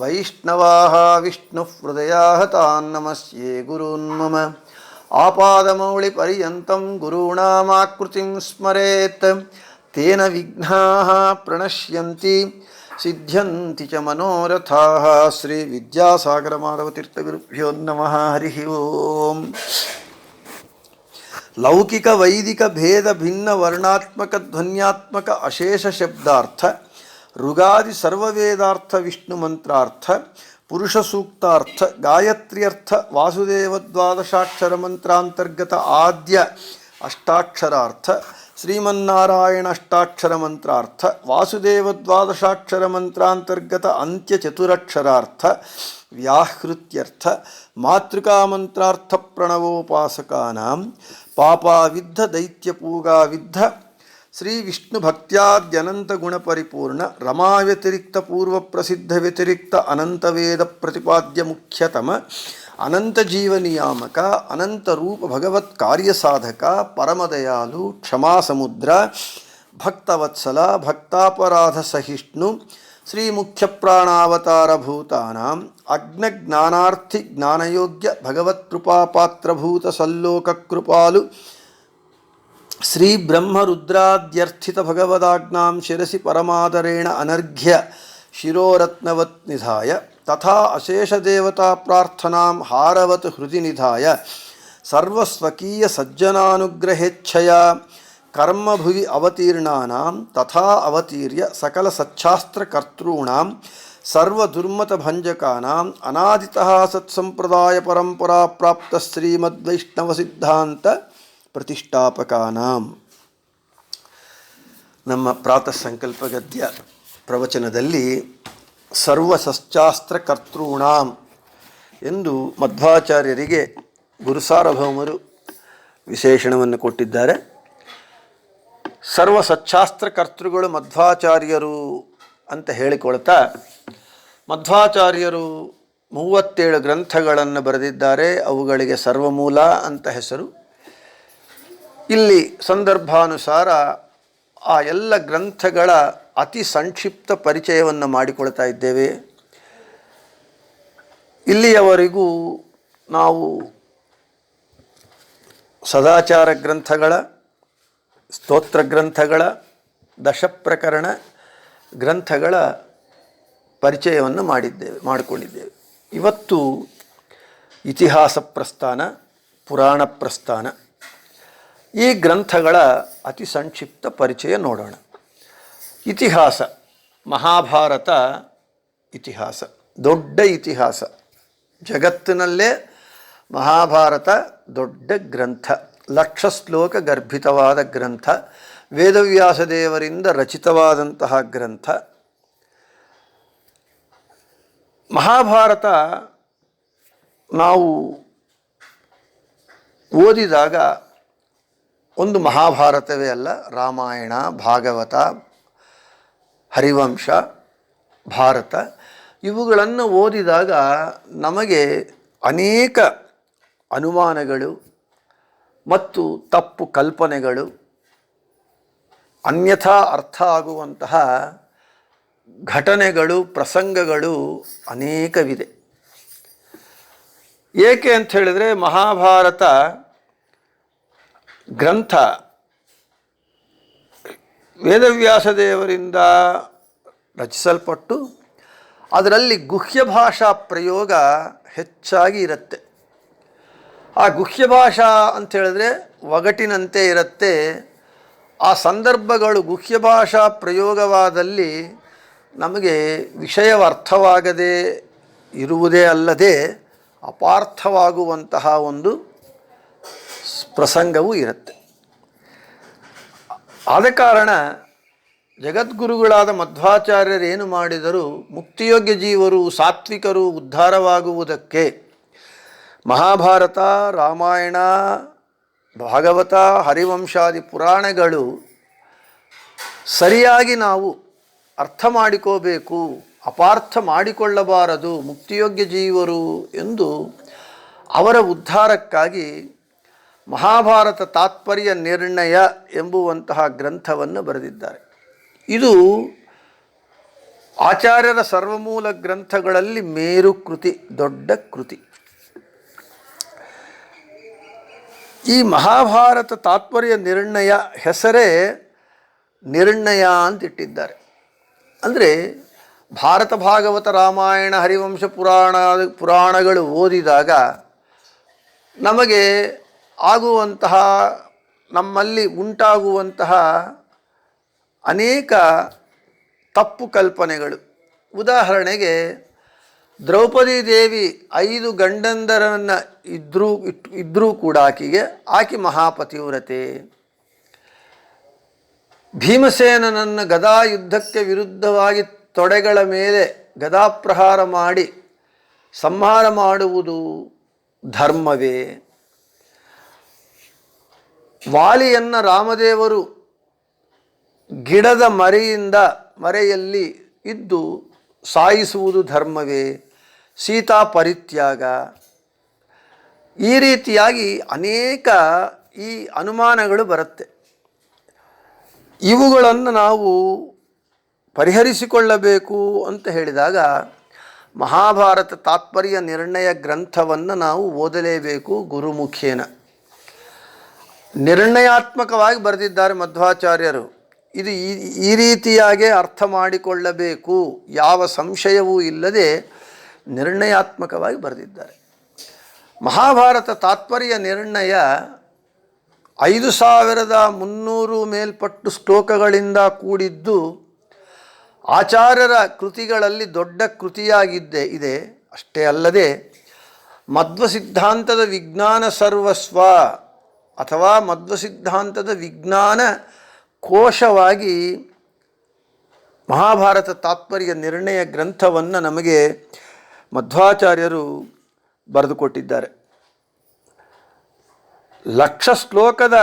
वैष्णवाः विष्णुहृदयाः तान् नमस्ये गुरून्मम आपादमौलिपर्यन्तं गुरूणामाकृतिं स्मरेत् तेन विघ्नाः प्रणश्यन्ति सिद्ध्यन्ति च मनोरथाः श्रीविद्यासागरमाधवतीर्थगुरुभ्यो नमः हरिः ओम् लौकिकवैदिकभेदभिन्नवर्णात्मकध्वन्यात्मक अशेषशब्दार्थ ಭೇದ ಭಿನ್ನ ವರ್ಣಾತ್ಮಕ ಧ್ವನ್ಯಾತ್ಮಕ ಅಶೇಷ ಶಬ್ದಾರ್ಥ ಋಗಾದಿ ಸರ್ವವೇದಾರ್ಥ ವಿಷ್ಣು ಮಂತ್ರಾರ್ಥ ಪುರುಷ ಸೂಕ್ತಾರ್ಥ ಗಾಯತ್ರ್ಯರ್ಥ ವಾಸುದೇವ ದ್ವಾದಶಾಕ್ಷರ ಮಂತ್ರಾಂತರ್ಗತ ಆದ್ಯ ಅಷ್ಟಾಕ್ಷರಾರ್ಥ ಶ್ರೀಮನ್ನಾರಾಯಣ ಅಷ್ಟಾಕ್ಷರ ಮಂತ್ರಾರ್ಥ ವಾಸುದೇವ ದ್ವಾದಶಾಕ್ಷರ ಮಂತ್ರಾಂತರ್ಗತ ಅಂತ್ಯ ಚತುರಕ್ಷರಾರ್ಥ ವ್ಯಾಹೃತ್ಯರ್ಥ ಮಾತೃಕಾಮಂತ್ರಾರ್ಥ ಪ್ರಣವೋಪಾಸಕಾನಾಂ ಪಾಪಾವಿದ್ಧ ದೈತ್ಯಪೂಗಾವಿದ್ಧ శ్రీ విష్ణు భక్త్యాద్యనంత గుణ పరిపూర్ణ రమా వ్యతిరిక్త పూర్వ ప్రసిద్ధ వ్యతిరిక్త అనంత వేద ప్రతిపాద్య ముఖ్యతమ అనంత జీవ నియామక అనంత రూప భగవత్ కార్య సాధక పరమదయాలు క్షమా సముద్ర భక్తవత్సల భక్తాపరాధ సహిష్ణు శ్రీ ముఖ్య ప్రాణావతార భూతానాం అగ్న జ్ఞానార్థి జ్ఞానయోగ్య భగవత్కృపాపాత్రభూత సల్లోక కృపాలు శ్రీ బ్రహ్మరుద్రాద్యర్థిత భగవదాజ్ఞాం శిరసి పరమాదరేణ అనర్ఘ్య శిరోరత్నవత్ నిధాయ తథా అశేషదేవతాప్రార్థనాం హారవత్ హృది నిధాయ సర్వస్వకీయ సజ్జనానుగ్రహేచ్ఛయా కర్మభువి అవతీర్ణానాం తథా అవతీర్య సకల సచ్ఛాస్త్రకర్తॄణాం సర్వదుర్మతభంజకానాం అనాదిత సత్సంప్రదాయ పరంపరా ప్రాప్త శ్రీమద్వైష్ణవ సిద్ధాంత ಪ್ರತಿಷ್ಠಾಪಕಾನಾಂ. ನಮ್ಮ ಪ್ರಾತಃ ಸಂಕಲ್ಪ ಗದ್ಯ ಪ್ರವಚನದಲ್ಲಿ ಸರ್ವಸಶ್ಚಾಸ್ತ್ರ ಕರ್ತॄಣಾಂ ಎಂದು ಮಧ್ವಾಚಾರ್ಯರಿಗೆ ಗುರುಸಾರ್ವಭೌಮರು ವಿಶೇಷಣವನ್ನು ಕೊಟ್ಟಿದ್ದಾರೆ. ಸರ್ವ ಸಚ್ಛಾಸ್ತ್ರ ಕರ್ತೃಗಳು ಮಧ್ವಾಚಾರ್ಯರು ಅಂತ ಹೇಳಿಕೊಳ್ತಾ ಮಧ್ವಾಚಾರ್ಯರು ಮೂವತ್ತೇಳು ಗ್ರಂಥಗಳನ್ನು ಬರೆದಿದ್ದಾರೆ. ಅವುಗಳಿಗೆ ಸರ್ವಮೂಲ ಅಂತ ಹೆಸರು. ಇಲ್ಲಿ ಸಂದರ್ಭಾನುಸಾರ ಆ ಎಲ್ಲ ಗ್ರಂಥಗಳ ಅತಿ ಸಂಕ್ಷಿಪ್ತ ಪರಿಚಯವನ್ನು ಮಾಡಿಕೊಳ್ತಾ ಇದ್ದೇವೆ. ಇಲ್ಲಿಯವರೆಗೂ ನಾವು ಸದಾಚಾರ ಗ್ರಂಥಗಳ, ಸ್ತೋತ್ರ ಗ್ರಂಥಗಳ, ದಶಪ್ರಕರಣ ಗ್ರಂಥಗಳ ಪರಿಚಯವನ್ನು ಮಾಡಿದ್ದೇವೆ, ಮಾಡಿಕೊಂಡಿದ್ದೇವೆ. ಇವತ್ತು ಇತಿಹಾಸ ಪ್ರಸ್ಥಾನ, ಪುರಾಣ ಪ್ರಸ್ಥಾನ. ಈ ಗ್ರಂಥಗಳ ಅತಿ ಸಂಕ್ಷಿಪ್ತ ಪರಿಚಯ ನೋಡೋಣ. ಇತಿಹಾಸ, ಮಹಾಭಾರತ ಇತಿಹಾಸ, ದೊಡ್ಡ ಇತಿಹಾಸ. ಜಗತ್ತಿನಲ್ಲೇ ಮಹಾಭಾರತ ದೊಡ್ಡ ಗ್ರಂಥ, ಲಕ್ಷ ಶ್ಲೋಕ ಗರ್ಭಿತವಾದ ಗ್ರಂಥ, ವೇದವ್ಯಾಸ ದೇವರಿಂದ ರಚಿತವಾದಂತಹ ಗ್ರಂಥ. ಮಹಾಭಾರತ ನಾವು ಓದಿದಾಗ ಒಂದು ಮಹಾಭಾರತವೇ ಅಲ್ಲ, ರಾಮಾಯಣ, ಭಾಗವತ, ಹರಿವಂಶ, ಭಾರತ, ಇವುಗಳನ್ನು ಓದಿದಾಗ ನಮಗೆ ಅನೇಕ ಅನುಮಾನಗಳು ಮತ್ತು ತಪ್ಪು ಕಲ್ಪನೆಗಳು, ಅನ್ಯಥಾ ಅರ್ಥ ಆಗುವಂತಹ ಘಟನೆಗಳು, ಪ್ರಸಂಗಗಳು ಅನೇಕವಿದೆ. ಏಕೆ ಅಂತ ಹೇಳಿದರೆ ಮಹಾಭಾರತ ಗ್ರಂಥ. ವೇದವ್ಯಾಸ ದೇವರಿಂದ ರಚಿಸಲ್ಪಟ್ಟು ಅದರಲ್ಲಿ ಗುಹ್ಯ ಭಾಷಾ ಪ್ರಯೋಗ ಹೆಚ್ಚಾಗಿ ಇರುತ್ತೆ. ಆ ಗುಹ್ಯ ಭಾಷಾ ಅಂಥೇಳಿದ್ರೆ ಒಗಟಿನಂತೆ ಇರುತ್ತೆ. ಆ ಸಂದರ್ಭಗಳು ಗುಹ್ಯ ಭಾಷಾ ಪ್ರಯೋಗವಾದಲ್ಲಿ ನಮಗೆ ವಿಷಯವ ಅರ್ಥವಾಗದೇ ಇರುವುದೇ ಅಲ್ಲದೆ ಅಪಾರ್ಥವಾಗುವಂತಹ ಒಂದು ಪ್ರಸಂಗವೂ ಇರುತ್ತೆ. ಆದ ಕಾರಣ ಜಗದ್ಗುರುಗಳಾದ ಮಧ್ವಾಚಾರ್ಯರು ಏನು ಮಾಡಿದರು? ಮುಕ್ತಿಯೋಗ್ಯ ಜೀವರು ಸಾತ್ವಿಕರು ಉದ್ಧಾರವಾಗುವುದಕ್ಕೆ ಮಹಾಭಾರತ, ರಾಮಾಯಣ, ಭಾಗವತ, ಹರಿವಂಶಾದಿ ಪುರಾಣಗಳು ಸರಿಯಾಗಿ ನಾವು ಅರ್ಥ ಮಾಡಿಕೋಬೇಕು, ಅಪಾರ್ಥ ಮಾಡಿಕೊಳ್ಳಬಾರದು ಮುಕ್ತಿಯೋಗ್ಯ ಜೀವರು ಎಂದು ಅವರ ಉದ್ಧಾರಕ್ಕಾಗಿ ಮಹಾಭಾರತ ತಾತ್ಪರ್ಯ ನಿರ್ಣಯ ಎಂಬುವಂತಹ ಗ್ರಂಥವನ್ನು ಬರೆದಿದ್ದಾರೆ. ಇದು ಆಚಾರ್ಯರ ಸರ್ವಮೂಲ ಗ್ರಂಥಗಳಲ್ಲಿ ಮೇರು ಕೃತಿ, ದೊಡ್ಡ ಕೃತಿ. ಈ ಮಹಾಭಾರತ ತಾತ್ಪರ್ಯ ನಿರ್ಣಯ ಹೆಸರೇ ನಿರ್ಣಯ ಅಂತಿಟ್ಟಿದ್ದಾರೆ. ಅಂದರೆ ಭಾರತ ಭಾಗವತ ರಾಮಾಯಣ, ಹರಿವಂಶ ಪುರಾಣ, ಪುರಾಣಗಳು ಓದಿದಾಗ ನಮಗೆ ಆಗುವಂತಹ, ನಮ್ಮಲ್ಲಿ ಉಂಟಾಗುವಂತಹ ಅನೇಕ ತಪ್ಪು ಕಲ್ಪನೆಗಳು. ಉದಾಹರಣೆಗೆ, ದ್ರೌಪದಿ ದೇವಿ ಐದು ಗಂಡಂದರನ್ನು ಇದ್ರೂ ಇಟ್ಟು ಇದ್ದರೂ ಕೂಡ ಆಕೆಗೆ, ಆಕೆ ಮಹಾಪತಿವ್ರತೆ. ಭೀಮಸೇನನನ್ನು ಗದಾ ಯುದ್ಧಕ್ಕೆ ವಿರುದ್ಧವಾಗಿ ತೊಡೆಗಳ ಮೇಲೆ ಗದಾಪ್ರಹಾರ ಮಾಡಿ ಸಂಹಾರ ಮಾಡುವುದು ಧರ್ಮವೇ. ವಾಲಿಯನ್ನು ರಾಮದೇವರು ಗಿಡದ ಮರೆಯಿಂದ ಮರೆಯಲ್ಲಿ ಇದ್ದು ಸಾಯಿಸುವುದು ಧರ್ಮವೇ. ಸೀತಾ ಪರಿತ್ಯಾಗ. ಈ ರೀತಿಯಾಗಿ ಅನೇಕ ಈ ಅನುಮಾನಗಳು ಬರುತ್ತೆ. ಇವುಗಳನ್ನು ನಾವು ಪರಿಹರಿಸಿಕೊಳ್ಳಬೇಕು ಅಂತ ಹೇಳಿದಾಗ ಮಹಾಭಾರತ ತಾತ್ಪರ್ಯ ನಿರ್ಣಯ ಗ್ರಂಥವನ್ನು ನಾವು ಓದಲೇಬೇಕು ಗುರುಮುಖೇನ. ನಿರ್ಣಯಾತ್ಮಕವಾಗಿ ಬರೆದಿದ್ದಾರೆ ಮಧ್ವಾಚಾರ್ಯರು. ಇದು ಈ ರೀತಿಯಾಗಿ ಅರ್ಥ ಮಾಡಿಕೊಳ್ಳಬೇಕು. ಯಾವ ಸಂಶಯವೂ ಇಲ್ಲದೆ ನಿರ್ಣಯಾತ್ಮಕವಾಗಿ ಬರೆದಿದ್ದಾರೆ. ಮಹಾಭಾರತ ತಾತ್ಪರ್ಯ ನಿರ್ಣಯ ಐದು ಸಾವಿರದ ಮುನ್ನೂರು ಮೇಲ್ಪಟ್ಟು ಶ್ಲೋಕಗಳಿಂದ ಕೂಡಿದ್ದು ಆಚಾರ್ಯರ ಕೃತಿಗಳಲ್ಲಿ ದೊಡ್ಡ ಕೃತಿಯಾಗಿದ್ದೆ ಇದೆ. ಅಷ್ಟೇ ಅಲ್ಲದೆ ಮಧ್ವ ಸಿದ್ಧಾಂತದ ವಿಜ್ಞಾನ ಸರ್ವಸ್ವ ಅಥವಾ ಮಧ್ವ ಸಿದ್ಧಾಂತದ ವಿಜ್ಞಾನ ಕೋಶವಾಗಿ ಮಹಾಭಾರತ ತಾತ್ಪರ್ಯ ನಿರ್ಣಯ ಗ್ರಂಥವನ್ನು ನಮಗೆ ಮಧ್ವಾಚಾರ್ಯರು ಬರೆದುಕೊಟ್ಟಿದ್ದಾರೆ. ಲಕ್ಷ ಶ್ಲೋಕದ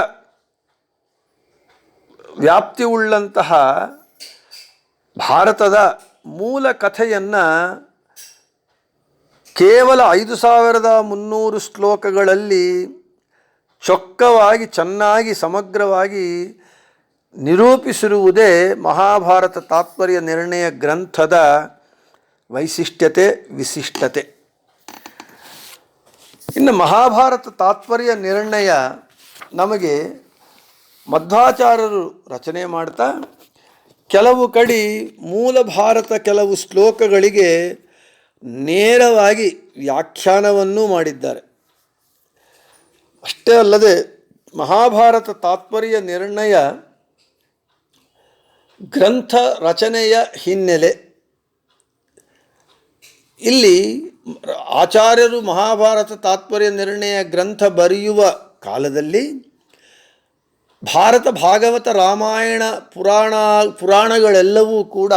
ವ್ಯಾಪ್ತಿ ಉಳ್ಳಂತಹ ಭಾರತದ ಮೂಲ ಕಥೆಯನ್ನು ಕೇವಲ ಐದು ಸಾವಿರದ ಮುನ್ನೂರು ಶ್ಲೋಕಗಳಲ್ಲಿ ಚೊಕ್ಕವಾಗಿ ಚೆನ್ನಾಗಿ, ಸಮಗ್ರವಾಗಿ ನಿರೂಪಿಸಿರುವುದೇ ಮಹಾಭಾರತ ತಾತ್ಪರ್ಯ ನಿರ್ಣಯ ಗ್ರಂಥದ ವೈಶಿಷ್ಟ್ಯತೆ, ವಿಶಿಷ್ಟತೆ. ಇನ್ನು ಮಹಾಭಾರತ ತಾತ್ಪರ್ಯ ನಿರ್ಣಯ ನಮಗೆ ಮಧ್ವಾಚಾರ್ಯರು ರಚನೆ ಮಾಡ್ತಾ, ಕೆಲವು ಕಡೆ ಮೂಲ ಭಾರತ ಕೆಲವು ಶ್ಲೋಕಗಳಿಗೆ ನೇರವಾಗಿ ವ್ಯಾಖ್ಯಾನವನ್ನೂ ಮಾಡಿದ್ದಾರೆ. ಅಷ್ಟೇ ಅಲ್ಲದೆ ಮಹಾಭಾರತ ತಾತ್ಪರ್ಯ ನಿರ್ಣಯ ಗ್ರಂಥ ರಚನೆಯ ಹಿನ್ನೆಲೆ. ಇಲ್ಲಿ ಆಚಾರ್ಯರು ಮಹಾಭಾರತ ತಾತ್ಪರ್ಯ ನಿರ್ಣಯ ಗ್ರಂಥ ಬರೆಯುವ ಕಾಲದಲ್ಲಿ ಭಾರತ ಭಾಗವತ ರಾಮಾಯಣ ಪುರಾಣ ಪುರಾಣಗಳೆಲ್ಲವೂ ಕೂಡ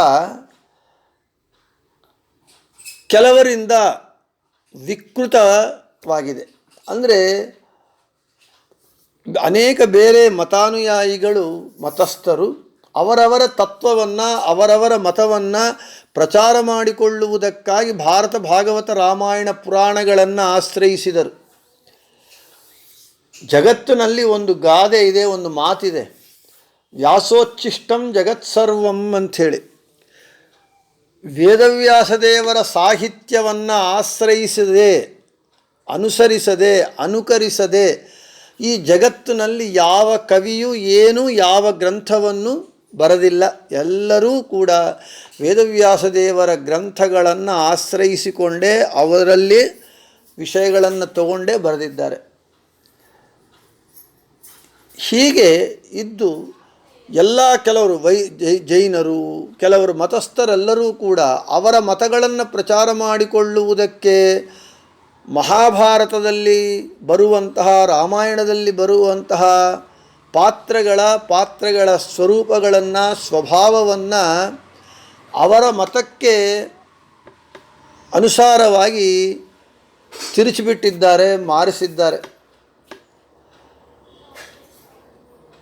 ಕೆಲವರಿಂದ ವಿಕೃತವಾಗಿದೆ. ಅಂದರೆ ಅನೇಕ ಬೇರೆ ಮತಾನುಯಾಯಿಗಳು ಮತಸ್ಥರು ಅವರವರ ತತ್ವವನ್ನು, ಅವರವರ ಮತವನ್ನು ಪ್ರಚಾರ ಮಾಡಿಕೊಳ್ಳುವುದಕ್ಕಾಗಿ ಭಾರತ ಭಾಗವತ ರಾಮಾಯಣ ಪುರಾಣಗಳನ್ನು ಆಶ್ರಯಿಸಿದರು. ಜಗತ್ತಿನಲ್ಲಿ ಒಂದು ಗಾದೆ ಇದೆ, ಒಂದು ಮಾತಿದೆ. ವ್ಯಾಸೋಚ್ಚಿಷ್ಟಂ ಜಗತ್ಸರ್ವಂ ಅಂಥೇಳಿ. ವೇದವ್ಯಾಸದೇವರ ಸಾಹಿತ್ಯವನ್ನು ಆಶ್ರಯಿಸದೆ, ಅನುಸರಿಸದೆ, ಅನುಕರಿಸದೆ ಈ ಜಗತ್ತಿನಲ್ಲಿ ಯಾವ ಕವಿಯೂ ಏನು ಯಾವ ಗ್ರಂಥವನ್ನು ಬರದಿಲ್ಲ. ಎಲ್ಲರೂ ಕೂಡ ವೇದವ್ಯಾಸ ದೇವರ ಗ್ರಂಥಗಳನ್ನು ಆಶ್ರಯಿಸಿಕೊಂಡೇ ಅವರಲ್ಲಿ ವಿಷಯಗಳನ್ನು ತಗೊಂಡೇ ಬರೆದಿದ್ದಾರೆ. ಹೀಗೆ ಇದ್ದು ಎಲ್ಲ ಕೆಲವರು ವೈ ಜೈನರು, ಕೆಲವರು ಮತಸ್ಥರೆಲ್ಲರೂ ಕೂಡ ಅವರ ಮತಗಳನ್ನು ಪ್ರಚಾರ ಮಾಡಿಕೊಳ್ಳುವುದಕ್ಕೆ ಮಹಾಭಾರತದಲ್ಲಿ ಬರುವಂತಹ, ರಾಮಾಯಣದಲ್ಲಿ ಬರುವಂತಹ ಪಾತ್ರಗಳ ಪಾತ್ರಗಳ ಸ್ವರೂಪಗಳನ್ನು, ಸ್ವಭಾವವನ್ನು ಅವರ ಮತಕ್ಕೆ ಅನುಸಾರವಾಗಿ ತಿರುಚಿಬಿಟ್ಟಿದ್ದಾರೆ, ಮಾರಿಸಿದ್ದಾರೆ.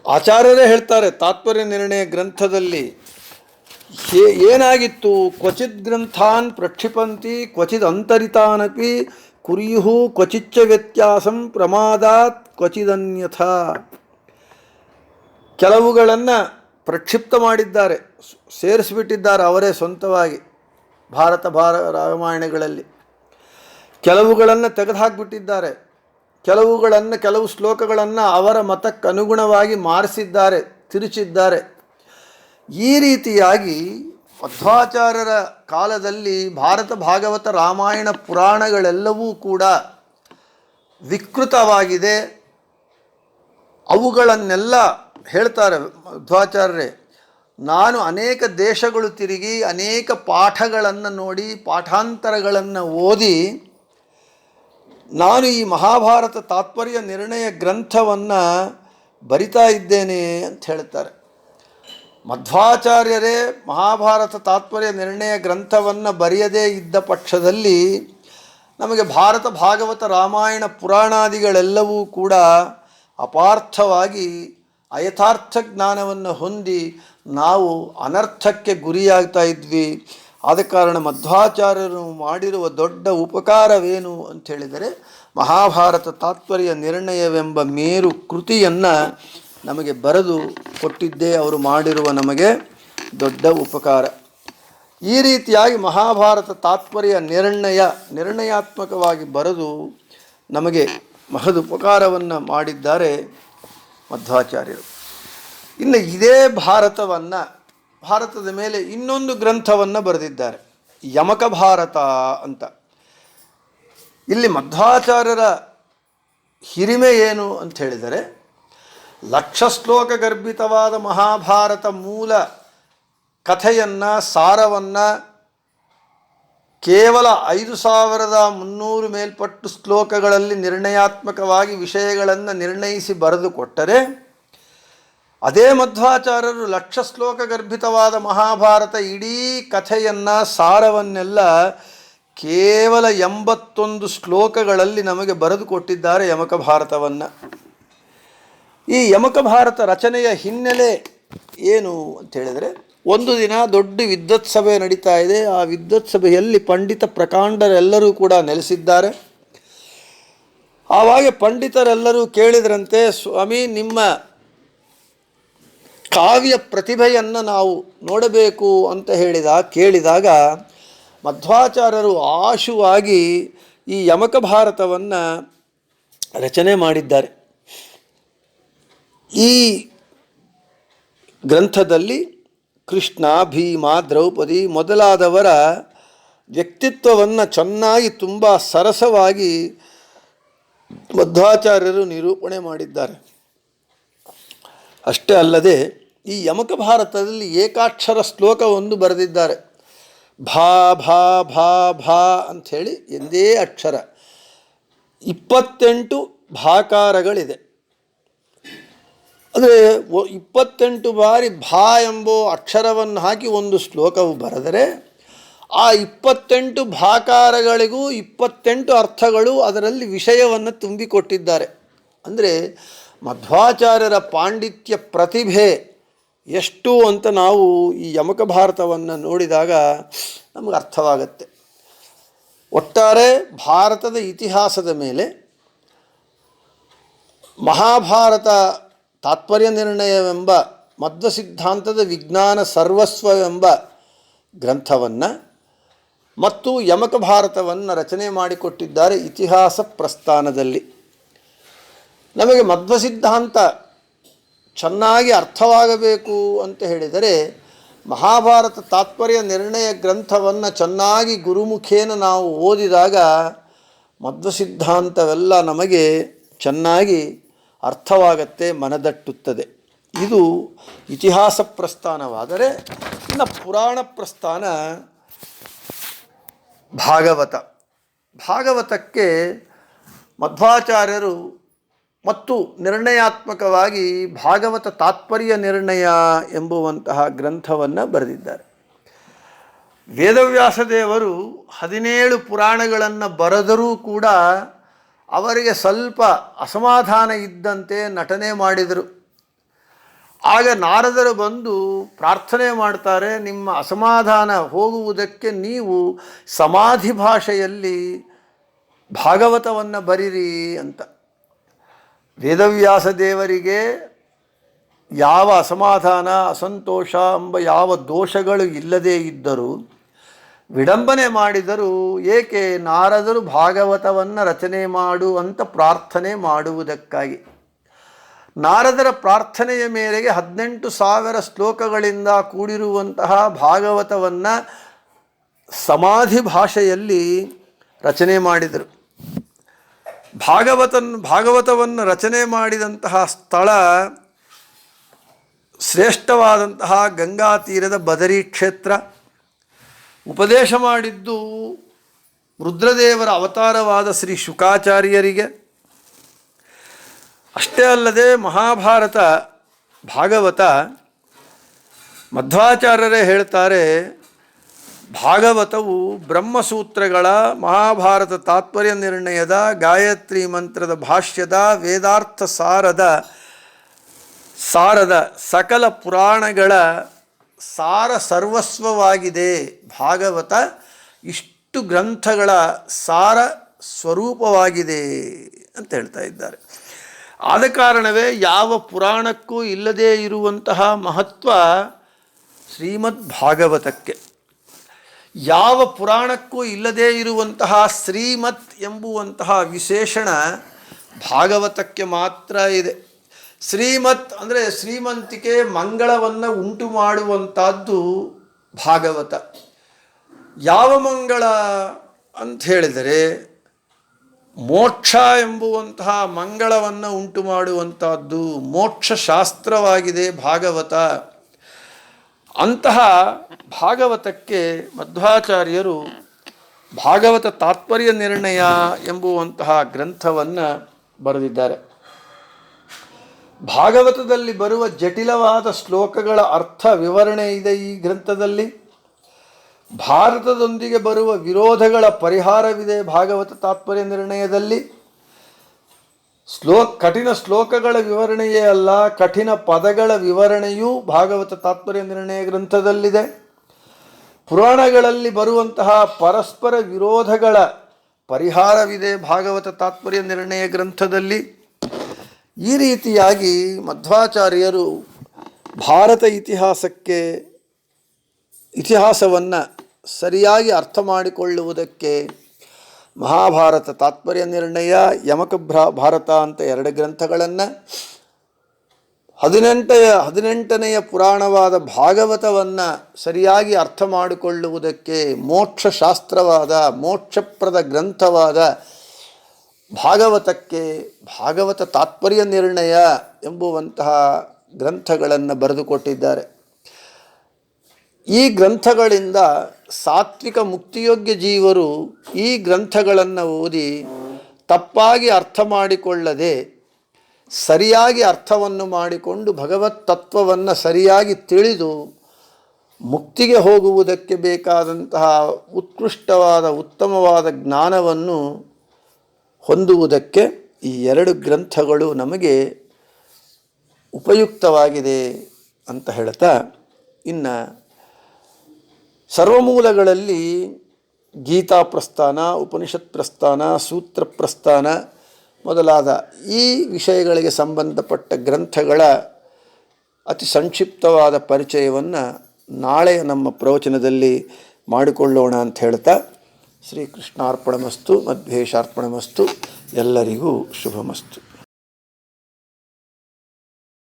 ಆಚಾರ್ಯರೇ ಹೇಳ್ತಾರೆ, ತಾತ್ಪರ್ಯ ನಿರ್ಣಯ ಗ್ರಂಥದಲ್ಲಿ ಏನಾಗಿತ್ತು ಕ್ವಚಿತ್ ಗ್ರಂಥಾನ್ ಪ್ರಕ್ಷಿಪಂತಿ ಕ್ವಚಿತ್ ಅಂತರಿತಾನಪಿ ಕುರ್ಯು ಕ್ವಚಿಚ್ಚ ವ್ಯತ್ಯಾಸಂ ಪ್ರಮಾದಾತ್ ಕ್ವಚಿದನ್ಯಥ. ಕೆಲವುಗಳನ್ನು ಪ್ರಕ್ಷಿಪ್ತ ಮಾಡಿದ್ದಾರೆ, ಸೇರಿಸಿಬಿಟ್ಟಿದ್ದಾರೆ ಅವರೇ ಸ್ವಂತವಾಗಿ ಭಾರತ ಭಾರ ರಾಮಾಯಣಗಳಲ್ಲಿ. ಕೆಲವುಗಳನ್ನು ತೆಗೆದುಹಾಕಿಬಿಟ್ಟಿದ್ದಾರೆ, ಕೆಲವುಗಳನ್ನು ಕೆಲವು ಶ್ಲೋಕಗಳನ್ನು ಅವರ ಮತಕ್ಕನುಗುಣವಾಗಿ ಮಾರಿಸಿದ್ದಾರೆ, ತಿರುಚಿದ್ದಾರೆ. ಈ ರೀತಿಯಾಗಿ ಮಧ್ವಾಚಾರ್ಯರ ಕಾಲದಲ್ಲಿ ಭಾರತ ಭಾಗವತ ರಾಮಾಯಣ ಪುರಾಣಗಳೆಲ್ಲವೂ ಕೂಡ ವಿಕೃತವಾಗಿದೆ. ಅವುಗಳನ್ನೆಲ್ಲ ಹೇಳ್ತಾರೆ ಮಧ್ವಾಚಾರ್ಯರೇ ನಾನು ಅನೇಕ ದೇಶಗಳು ತಿರುಗಿ ಅನೇಕ ಪಾಠಗಳನ್ನು ನೋಡಿ, ಪಾಠಾಂತರಗಳನ್ನು ಓದಿ, ನಾನು ಈ ಮಹಾಭಾರತ ತಾತ್ಪರ್ಯ ನಿರ್ಣಯ ಗ್ರಂಥವನ್ನು ಬರಿತಾ ಇದ್ದೇನೆ ಅಂತ ಹೇಳ್ತಾರೆ. ಮಧ್ವಾಚಾರ್ಯರೇ ಮಹಾಭಾರತ ತಾತ್ಪರ್ಯ ನಿರ್ಣಯ ಗ್ರಂಥವನ್ನು ಬರೆಯದೇ ಇದ್ದ ಪಕ್ಷದಲ್ಲಿ ನಮಗೆ ಭಾರತ ಭಾಗವತ ರಾಮಾಯಣ ಪುರಾಣಾದಿಗಳೆಲ್ಲವೂ ಕೂಡ ಅಪಾರ್ಥವಾಗಿ ಅಯಥಾರ್ಥ ಜ್ಞಾನವನ್ನು ಹೊಂದಿ ನಾವು ಅನರ್ಥಕ್ಕೆ ಗುರಿಯಾಗ್ತಾ ಇದ್ವಿ. ಆದ ಕಾರಣ ಮಧ್ವಾಚಾರ್ಯರು ಮಾಡಿರುವ ದೊಡ್ಡ ಉಪಕಾರವೇನು ಅಂತ ಹೇಳಿದರೆ ಮಹಾಭಾರತ ತಾತ್ಪರ್ಯ ನಿರ್ಣಯವೆಂಬ ಮೇರು ಕೃತಿಯನ್ನು ನಮಗೆ ಬರೆದು ಕೊಟ್ಟಿದ್ದೇ ಅವರು ಮಾಡಿರುವ ನಮಗೆ ದೊಡ್ಡ ಉಪಕಾರ. ಈ ರೀತಿಯಾಗಿ ಮಹಾಭಾರತ ತಾತ್ಪರ್ಯ ನಿರ್ಣಯ, ನಿರ್ಣಯಾತ್ಮಕವಾಗಿ ಬರೆದು ನಮಗೆ ಮಹದುಪಕಾರವನ್ನು ಮಾಡಿದ್ದಾರೆ ಮಧ್ವಾಚಾರ್ಯರು. ಇನ್ನು ಇದೇ ಭಾರತವನ್ನು, ಭಾರತದ ಮೇಲೆ ಇನ್ನೊಂದು ಗ್ರಂಥವನ್ನು ಬರೆದಿದ್ದಾರೆ. ಯಮಕ ಭಾರತ ಅಂತ. ಇಲ್ಲಿ ಮಧ್ವಾಚಾರ್ಯರ ಹಿರಿಮೆ ಏನು ಅಂತ ಹೇಳಿದರೆ ಲಕ್ಷ ಶ್ಲೋಕ ಗರ್ಭಿತವಾದ ಮಹಾಭಾರತ ಮೂಲ ಕಥೆಯನ್ನು, ಸಾರವನ್ನು ಕೇವಲ ಐದು ಸಾವಿರದ ಮುನ್ನೂರು ಮೇಲ್ಪಟ್ಟು ಶ್ಲೋಕಗಳಲ್ಲಿ ನಿರ್ಣಯಾತ್ಮಕವಾಗಿ ವಿಷಯಗಳನ್ನು ನಿರ್ಣಯಿಸಿ ಬರೆದು ಕೊಟ್ಟರೆ, ಅದೇ ಮಧ್ವಾಚಾರ್ಯರು ಲಕ್ಷ ಶ್ಲೋಕ ಗರ್ಭಿತವಾದ ಮಹಾಭಾರತ ಇಡೀ ಕಥೆಯನ್ನು, ಸಾರವನ್ನೆಲ್ಲ ಕೇವಲ ಎಂಬತ್ತೊಂದು ಶ್ಲೋಕಗಳಲ್ಲಿ ನಮಗೆ ಬರೆದು ಕೊಟ್ಟಿದ್ದಾರೆ ಯಮಕ ಭಾರತವನ್ನು. ಈ ಯಮಕ ಭಾರತ ರಚನೆಯ ಹಿನ್ನೆಲೆ ಏನು ಅಂತ ಹೇಳಿದರೆ, ಒಂದು ದಿನ ದೊಡ್ಡ ವಿದ್ವತ್ ಸಭೆ ನಡೀತಾ ಇದೆ. ಆ ವಿದ್ವತ್ ಸಭೆಯಲ್ಲಿ ಪಂಡಿತ ಪ್ರಕಾಂಡರೆಲ್ಲರೂ ಕೂಡ ನೆಲೆಸಿದ್ದಾರೆ. ಆವಾಗ ಪಂಡಿತರೆಲ್ಲರೂ ಕೇಳಿದ್ರಂತೆ, ಸ್ವಾಮಿ, ನಿಮ್ಮ ಕಾವ್ಯ ಪ್ರತಿಭೆಯನ್ನು ನಾವು ನೋಡಬೇಕು ಅಂತ ಹೇಳಿದ ಕೇಳಿದಾಗ ಮಧ್ವಾಚಾರ್ಯರು ಆಶುವಾಗಿ ಈ ಯಮಕ ಭಾರತವನ್ನು ರಚನೆ ಮಾಡಿದ್ದಾರೆ. ಈ ಗ್ರಂಥದಲ್ಲಿ ಕೃಷ್ಣ, ಭೀಮ, ದ್ರೌಪದಿ ಮೊದಲಾದವರ ವ್ಯಕ್ತಿತ್ವವನ್ನು ಚೆನ್ನಾಗಿ ತುಂಬ ಸರಸವಾಗಿ ಮಧ್ವಾಚಾರ್ಯರು ನಿರೂಪಣೆ ಮಾಡಿದ್ದಾರೆ. ಅಷ್ಟೇ ಅಲ್ಲದೆ ಈ ಯಮಕ ಭಾರತದಲ್ಲಿ ಏಕಾಕ್ಷರ ಶ್ಲೋಕವೊಂದು ಬರೆದಿದ್ದಾರೆ. ಭಾ ಭಾ ಭಾ ಭಾ ಅಂಥೇಳಿ ಎಂದೇ ಅಕ್ಷರ. ಇಪ್ಪತ್ತೆಂಟು ಭಾಕಾರಗಳಿದೆ. ಅಂದರೆ ಇಪ್ಪತ್ತೆಂಟು ಬಾರಿ ಭಾ ಎಂಬೋ ಅಕ್ಷರವನ್ನು ಹಾಕಿ ಒಂದು ಶ್ಲೋಕವು ಬರೆದರೆ ಆ ಇಪ್ಪತ್ತೆಂಟು ಭಾಕಾರಗಳಿಗೂ ಇಪ್ಪತ್ತೆಂಟು ಅರ್ಥಗಳು ಅದರಲ್ಲಿ ವಿಷಯವನ್ನು ತುಂಬಿಕೊಟ್ಟಿದ್ದಾರೆ. ಅಂದರೆ ಮಧ್ವಾಚಾರ್ಯರ ಪಾಂಡಿತ್ಯ ಪ್ರತಿಭೆ ಎಷ್ಟು ಅಂತ ನಾವು ಈ ಯಮಕ ಭಾರತವನ್ನು ನೋಡಿದಾಗ ನಮಗೆ ಅರ್ಥವಾಗುತ್ತೆ. ಒಟ್ಟಾರೆ ಭಾರತದ ಇತಿಹಾಸದ ಮೇಲೆ ಮಹಾಭಾರತ ತಾತ್ಪರ್ಯ ನಿರ್ಣಯವೆಂಬ ಮಧ್ವ ಸಿದ್ಧಾಂತದ ವಿಜ್ಞಾನ ಸರ್ವಸ್ವವೆಂಬ ಗ್ರಂಥವನ್ನು ಮತ್ತು ಯಮಕ ಭಾರತವನ್ನು ರಚನೆ ಮಾಡಿಕೊಟ್ಟಿದ್ದಾರೆ ಇತಿಹಾಸ ಪ್ರಸ್ಥಾನದಲ್ಲಿ. ನಮಗೆ ಮಧ್ವ ಸಿದ್ಧಾಂತ ಚೆನ್ನಾಗಿ ಅರ್ಥವಾಗಬೇಕು ಅಂತ ಹೇಳಿದರೆ ಮಹಾಭಾರತ ತಾತ್ಪರ್ಯ ನಿರ್ಣಯ ಗ್ರಂಥವನ್ನು ಚೆನ್ನಾಗಿ ಗುರುಮುಖೇನ ನಾವು ಓದಿದಾಗ ಮಧ್ವ ಸಿದ್ಧಾಂತವೆಲ್ಲ ನಮಗೆ ಚೆನ್ನಾಗಿ ಅರ್ಥವಾಗತ್ತೆ, ಮನದಟ್ಟುತ್ತದೆ. ಇದು ಇತಿಹಾಸ ಪ್ರಸ್ಥಾನವಾದರೆ, ಇನ್ನು ಪುರಾಣ ಪ್ರಸ್ಥಾನ ಭಾಗವತ. ಭಾಗವತಕ್ಕೆ ಮಧ್ವಾಚಾರ್ಯರು ಮತ್ತು ನಿರ್ಣಯಾತ್ಮಕವಾಗಿ ಭಾಗವತ ತಾತ್ಪರ್ಯ ನಿರ್ಣಯ ಎಂಬುವಂತಹ ಗ್ರಂಥವನ್ನು ಬರೆದಿದ್ದಾರೆ. ವೇದವ್ಯಾಸದೇವರು ಹದಿನೇಳು ಪುರಾಣಗಳನ್ನು ಬರೆದರೂ ಕೂಡ ಅವರಿಗೆ ಸ್ವಲ್ಪ ಅಸಮಾಧಾನ ಇದ್ದಂತೆ ನಟನೆ ಮಾಡಿದರು. ಆಗ ನಾರದರು ಬಂದು ಪ್ರಾರ್ಥನೆ ಮಾಡ್ತಾರೆ, ನಿಮ್ಮ ಅಸಮಾಧಾನ ಹೋಗುವುದಕ್ಕೆ ನೀವು ಸಮಾಧಿ ಭಾಷೆಯಲ್ಲಿ ಭಾಗವತವನ್ನು ಬರೀರಿ ಅಂತ. ವೇದವ್ಯಾಸ ದೇವರಿಗೆ ಯಾವ ಅಸಮಾಧಾನ, ಅಸಂತೋಷ ಎಂಬ ಯಾವ ದೋಷಗಳು ಇಲ್ಲದೇ ಇದ್ದರೂ ವಿಡಂಬನೆ ಮಾಡಿದರೂ ಏಕೆ ನಾರದರು ಭಾಗವತವನ್ನು ರಚನೆ ಮಾಡು ಅಂತ ಪ್ರಾರ್ಥನೆ ಮಾಡುವುದಕ್ಕಾಗಿ? ನಾರದರ ಪ್ರಾರ್ಥನೆಯ ಮೇರೆಗೆ ಹದಿನೆಂಟು ಸಾವಿರ ಶ್ಲೋಕಗಳಿಂದ ಕೂಡಿರುವಂತಹ ಭಾಗವತವನ್ನು ಸಮಾಧಿ ಭಾಷೆಯಲ್ಲಿ ರಚನೆ ಮಾಡಿದರು. ಭಾಗವತನ್, ಭಾಗವತವನ್ನು ರಚನೆ ಮಾಡಿದಂತಹ ಸ್ಥಳ ಶ್ರೇಷ್ಠವಾದಂತಹ ಗಂಗಾ ತೀರದ ಬದರಿ ಕ್ಷೇತ್ರ. ಉಪದೇಶ ಮಾಡಿದ್ದು ರುದ್ರದೇವರ ಅವತಾರವಾದ ಶ್ರೀ ಶುಕಾಚಾರ್ಯರಿಗೆ. ಅಷ್ಟೇ ಅಲ್ಲದೆ ಮಹಾಭಾರತ ಭಾಗವತ ಮಧ್ವಾಚಾರ್ಯರೇ ಹೇಳ್ತಾರೆ, ಭಾಗವತವು ಬ್ರಹ್ಮಸೂತ್ರಗಳ ಮಹಾಭಾರತ ತಾತ್ಪರ್ಯ ನಿರ್ಣಯದ, ಗಾಯತ್ರಿ ಮಂತ್ರದ ಭಾಷ್ಯದ, ವೇದಾರ್ಥ ಸಾರದ ಸಾರದ ಸಕಲ ಪುರಾಣಗಳ ಸಾರ ಸರ್ವಸ್ವವಾಗಿದೆ. ಭಾಗವತ ಇಷ್ಟು ಗ್ರಂಥಗಳ ಸಾರ ಸ್ವರೂಪವಾಗಿದೆ ಅಂತ ಹೇಳ್ತಾ ಇದ್ದಾರೆ. ಆದ ಕಾರಣವೇ ಯಾವ ಪುರಾಣಕ್ಕೂ ಇಲ್ಲದೇ ಇರುವಂತಹ ಮಹತ್ವ ಶ್ರೀಮದ್ ಭಾಗವತಕ್ಕೆ ಯಾವ ಪುರಾಣಕ್ಕೂ ಇಲ್ಲದೇ ಇರುವಂತಹ ಶ್ರೀಮತ್ ಎಂಬುವಂತಹ ವಿಶೇಷಣ ಭಾಗವತಕ್ಕೆ ಮಾತ್ರ ಇದೆ. ಶ್ರೀಮತ್ ಅಂದರೆ ಶ್ರೀಮಂತಿಕೆ ಮಂಗಳವನ್ನು ಉಂಟು ಮಾಡುವಂಥದ್ದು ಭಾಗವತ. ಯಾವ ಮಂಗಳ ಅಂತ ಹೇಳಿದರೆ ಮೋಕ್ಷ ಎಂಬುವಂತಹ ಮಂಗಳವನ್ನು ಉಂಟು ಮಾಡುವಂಥದ್ದು ಮೋಕ್ಷ ಶಾಸ್ತ್ರವಾಗಿದೆ ಭಾಗವತ. ಅಂತಹ ಭಾಗವತಕ್ಕೆ ಮಧ್ವಾಚಾರ್ಯರು ಭಾಗವತ ತಾತ್ಪರ್ಯ ನಿರ್ಣಯ ಎಂಬುವಂತಹ ಗ್ರಂಥವನ್ನು ಬರೆದಿದ್ದಾರೆ. ಭಾಗವತದಲ್ಲಿ ಬರುವ ಜಟಿಲವಾದ ಶ್ಲೋಕಗಳ ಅರ್ಥ ವಿವರಣೆ ಇದೆ ಈ ಗ್ರಂಥದಲ್ಲಿ. ಭಾರತದೊಂದಿಗೆ ಬರುವ ವಿರೋಧಗಳ ಪರಿಹಾರವಿದೆ ಭಾಗವತ ತಾತ್ಪರ್ಯ ನಿರ್ಣಯದಲ್ಲಿ. ಶ್ಲೋಕ ಕಠಿಣ ಶ್ಲೋಕಗಳ ವಿವರಣೆಯೇ ಅಲ್ಲ, ಕಠಿಣ ಪದಗಳ ವಿವರಣೆಯೂ ಭಾಗವತ ತಾತ್ಪರ್ಯ ನಿರ್ಣಯ ಗ್ರಂಥದಲ್ಲಿದೆ. ಪುರಾಣಗಳಲ್ಲಿ ಬರುವಂತಹ ಪರಸ್ಪರ ವಿರೋಧಗಳ ಪರಿಹಾರವಿದೆ ಭಾಗವತ ತಾತ್ಪರ್ಯ ನಿರ್ಣಯ ಗ್ರಂಥದಲ್ಲಿ. ಈ ರೀತಿಯಾಗಿ ಮಧ್ವಾಚಾರ್ಯರು ಭಾರತ ಇತಿಹಾಸಕ್ಕೆ ಇತಿಹಾಸವನ್ನು ಸರಿಯಾಗಿ ಅರ್ಥ ಮಾಡಿಕೊಳ್ಳುವುದಕ್ಕೆ ಮಹಾಭಾರತ ತಾತ್ಪರ್ಯ ನಿರ್ಣಯ, ಯಮಕ ಭ್ರಾ ಭಾರತ ಅಂತ ಎರಡು ಗ್ರಂಥಗಳನ್ನು ಹದಿನೆಂಟೆಯ, ಹದಿನೆಂಟನೆಯ ಪುರಾಣವಾದ ಭಾಗವತವನ್ನು ಸರಿಯಾಗಿ ಅರ್ಥ ಮಾಡಿಕೊಳ್ಳುವುದಕ್ಕೆ ಮೋಕ್ಷಶಾಸ್ತ್ರವಾದ, ಮೋಕ್ಷಪ್ರದ ಗ್ರಂಥವಾದ ಭಾಗವತಕ್ಕೆ ಭಾಗವತ ತಾತ್ಪರ್ಯ ನಿರ್ಣಯ ಎಂಬುವಂತಹ ಗ್ರಂಥಗಳನ್ನು ಬರೆದುಕೊಟ್ಟಿದ್ದಾರೆ ಈ ಗ್ರಂಥಗಳಿಂದ ಸಾತ್ವಿಕ ಮುಕ್ತಿಯೋಗ್ಯ ಜೀವರು ಈ ಗ್ರಂಥಗಳನ್ನು ಓದಿ ತಪ್ಪಾಗಿ ಅರ್ಥ ಮಾಡಿಕೊಳ್ಳದೆ ಸರಿಯಾಗಿ ಅರ್ಥವನ್ನು ಮಾಡಿಕೊಂಡು ಭಗವತ್ ತತ್ವವನ್ನು ಸರಿಯಾಗಿ ತಿಳಿದು ಮುಕ್ತಿಗೆ ಹೋಗುವುದಕ್ಕೆ ಬೇಕಾದಂತಹ ಉತ್ಕೃಷ್ಟವಾದ ಉತ್ತಮವಾದ ಜ್ಞಾನವನ್ನು ಹೊಂದುವುದಕ್ಕೆ ಈ ಎರಡು ಗ್ರಂಥಗಳು ನಮಗೆ ಉಪಯುಕ್ತವಾಗಿದೆ ಅಂತ ಹೇಳ್ತಾ, ಇನ್ನು ಸರ್ವಮೂಲಗಳಲ್ಲಿ ಗೀತಾ ಪ್ರಸ್ಥಾನ, ಉಪನಿಷತ್ ಪ್ರಸ್ಥಾನ, ಸೂತ್ರ ಪ್ರಸ್ಥಾನ ಮೊದಲಾದ ಈ ವಿಷಯಗಳಿಗೆ ಸಂಬಂಧಪಟ್ಟ ಗ್ರಂಥಗಳ ಅತಿ ಸಂಕ್ಷಿಪ್ತವಾದ ಪರಿಚಯವನ್ನು ನಾಳೆ ನಮ್ಮ ಪ್ರವಚನದಲ್ಲಿ ಮಾಡಿಕೊಳ್ಳೋಣ ಅಂತ ಹೇಳ್ತಾ ಶ್ರೀಕೃಷ್ಣಾರ್ಪಣಮಸ್ತು ಮಧ್ವೇಶಾರ್ಪಣಮಸ್ತು ಎಲ್ಲರಿಗೂ ಶುಭಮಸ್ತು.